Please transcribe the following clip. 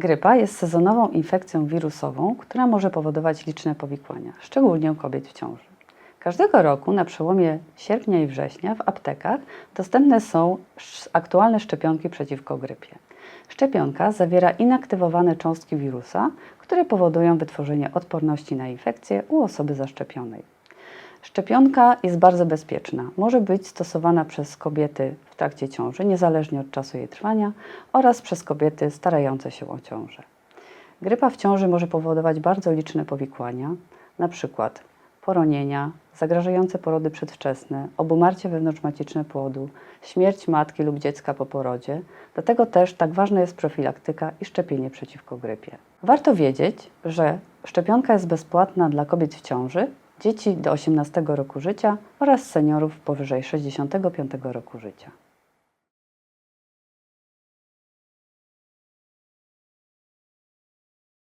Grypa jest sezonową infekcją wirusową, która może powodować liczne powikłania, szczególnie u kobiet w ciąży. Każdego roku na przełomie sierpnia i września w aptekach dostępne są aktualne szczepionki przeciwko grypie. Szczepionka zawiera inaktywowane cząstki wirusa, które powodują wytworzenie odporności na infekcję u osoby zaszczepionej. Szczepionka jest bardzo bezpieczna. Może być stosowana przez kobiety w trakcie ciąży, niezależnie od czasu jej trwania, oraz przez kobiety starające się o ciążę. Grypa w ciąży może powodować bardzo liczne powikłania, np. poronienia, zagrażające porody przedwczesne, obumarcie wewnątrzmaciczne płodu, śmierć matki lub dziecka po porodzie. Dlatego też tak ważna jest profilaktyka i szczepienie przeciwko grypie. Warto wiedzieć, że szczepionka jest bezpłatna dla kobiet w ciąży, dzieci do 18 roku życia oraz seniorów powyżej 65 roku życia.